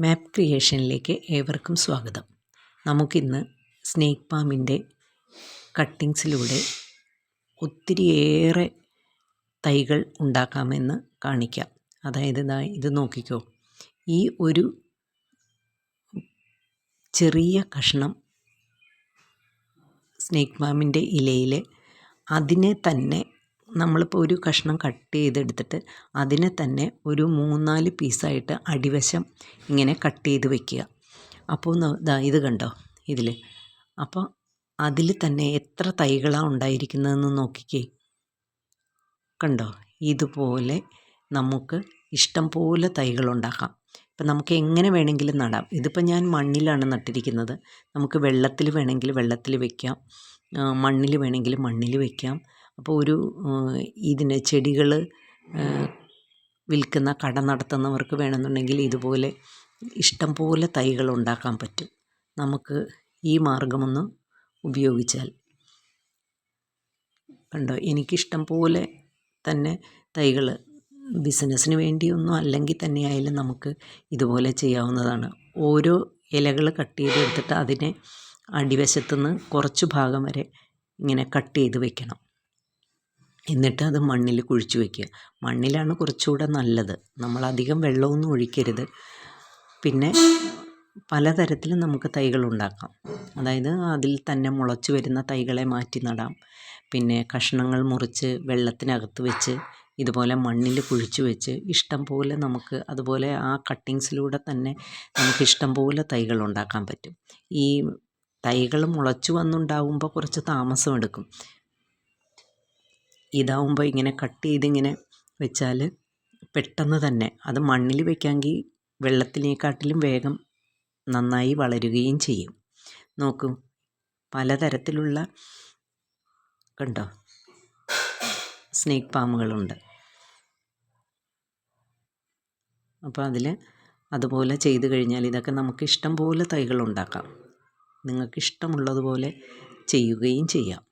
മാപ്പ് ക്രിയേഷനിലേക്ക് ഏവർക്കും സ്വാഗതം. നമുക്കിന്ന് സ്നേക്ക് പാമ്പിന്റെ കട്ടിങ്സിലൂടെ ഒത്തിരിയേറെ തൈകൾ ഉണ്ടാക്കാമെന്ന് കാണിക്കാം. അതായത് ഇതാ നോക്കിക്കോ. ഈ ഒരു ചെറിയ കഷ്ണം സ്നേക്ക് പാമ്പിന്റെ ഇലയിൽ അതിനെ തന്നെ നമ്മളിപ്പോൾ ഒരു കഷ്ണം കട്ട് ചെയ്തെടുത്തിട്ട് അതിനെ തന്നെ ഒരു മൂന്നാൽ പീസായിട്ട് അടിവശം ഇങ്ങനെ കട്ട് ചെയ്ത് വെക്കുക. അപ്പോൾ ഇതാ ഇത് കണ്ടോ ഇതിൽ അപ്പോൾ അതിൽ തന്നെ എത്ര തൈകളാണ് ഉണ്ടായിരിക്കുന്നതെന്ന് നോക്കിക്കേ. കണ്ടോ? ഇതുപോലെ നമുക്ക് ഇഷ്ടം പോലെ തൈകൾ ഉണ്ടാക്കാം. ഇപ്പം നമുക്ക് എങ്ങനെ വേണമെങ്കിലും നടാം. ഇതിപ്പോൾ ഞാൻ മണ്ണിലാണ് നട്ടിരിക്കുന്നത്. നമുക്ക് വെള്ളത്തിൽ വേണമെങ്കിൽ വെള്ളത്തിൽ വെക്കാം. മണ്ണിൽ വേണമെങ്കിൽ മണ്ണിൽ വെക്കാം. അപ്പോൾ ഒരു ഇതിന് ചെടികൾ വിൽക്കുന്ന കട നടത്തുന്നവർക്ക് വേണമെന്നുണ്ടെങ്കിൽ ഇതുപോലെ ഇഷ്ടം പോലെ തൈകൾ ഉണ്ടാക്കാൻ പറ്റും. നമുക്ക് ഈ മാർഗമൊന്ന് ഉപയോഗിച്ചാൽ. കണ്ടോ? എനിക്കിഷ്ടം പോലെ തന്നെ തൈകൾ ബിസിനസ്സിന് വേണ്ടിയൊന്നും അല്ലെങ്കിൽ തന്നെയായാലും നമുക്ക് ഇതുപോലെ ചെയ്യാവുന്നതാണ്. ഓരോ ഇലകൾ കട്ട് ചെയ്തെടുത്തിട്ട് അതിനെ അടിവശത്തുനിന്ന് കുറച്ച് ഭാഗം വരെ ഇങ്ങനെ കട്ട് ചെയ്ത് വെക്കണം. എന്നിട്ട് അത് മണ്ണിൽ കുഴിച്ച് വയ്ക്കുക മണ്ണിലാണ് കുറച്ചുകൂടെ നല്ലത്. നമ്മൾ അധികം വെള്ളമൊന്നും ഒഴിക്കരുത്. പിന്നെ പലതരത്തിൽ നമുക്ക് തൈകൾ ഉണ്ടാക്കാം. അതായത് അതിൽ തന്നെ മുളച്ച് വരുന്ന തൈകളെ മാറ്റി നടാം. പിന്നെ കഷ്ണങ്ങൾ മുറിച്ച് വെള്ളത്തിനകത്ത് വെച്ച് ഇതുപോലെ മണ്ണിൽ കുഴിച്ച് വെച്ച് ഇഷ്ടം പോലെ നമുക്ക് അതുപോലെ ആ കട്ടിങ്സിലൂടെ തന്നെ നമുക്ക് ഇഷ്ടം പോലെ തൈകൾ ഉണ്ടാക്കാൻ പറ്റും. ഈ തൈകൾ മുളച്ചു വന്നുണ്ടാവുമ്പോൾ കുറച്ച് താമസമെടുക്കും ഇതാവുമ്പോൾ ഇങ്ങനെ കട്ട് ചെയ്തിങ്ങനെ വെച്ചാൽ പെട്ടെന്ന് തന്നെ അത് മണ്ണിൽ വെക്കാമെങ്കിൽ വെള്ളത്തിനെക്കാട്ടിലും വേഗം നന്നായി വളരുകയും ചെയ്യും. നോക്കൂ പലതരത്തിലുള്ള കണ്ടോ? സ്നേക്ക് പാമ്പുകളുണ്ട് അപ്പോൾ അതിൽ അതുപോലെ ചെയ്ത് കഴിഞ്ഞാൽ ഇതൊക്കെ നമുക്ക് ഇഷ്ടം പോലെ തൈകൾ ഉണ്ടാക്കാം. നിങ്ങൾക്ക് ഇഷ്ടമുള്ളതുപോലെ ചെയ്യുകയും ചെയ്യാം.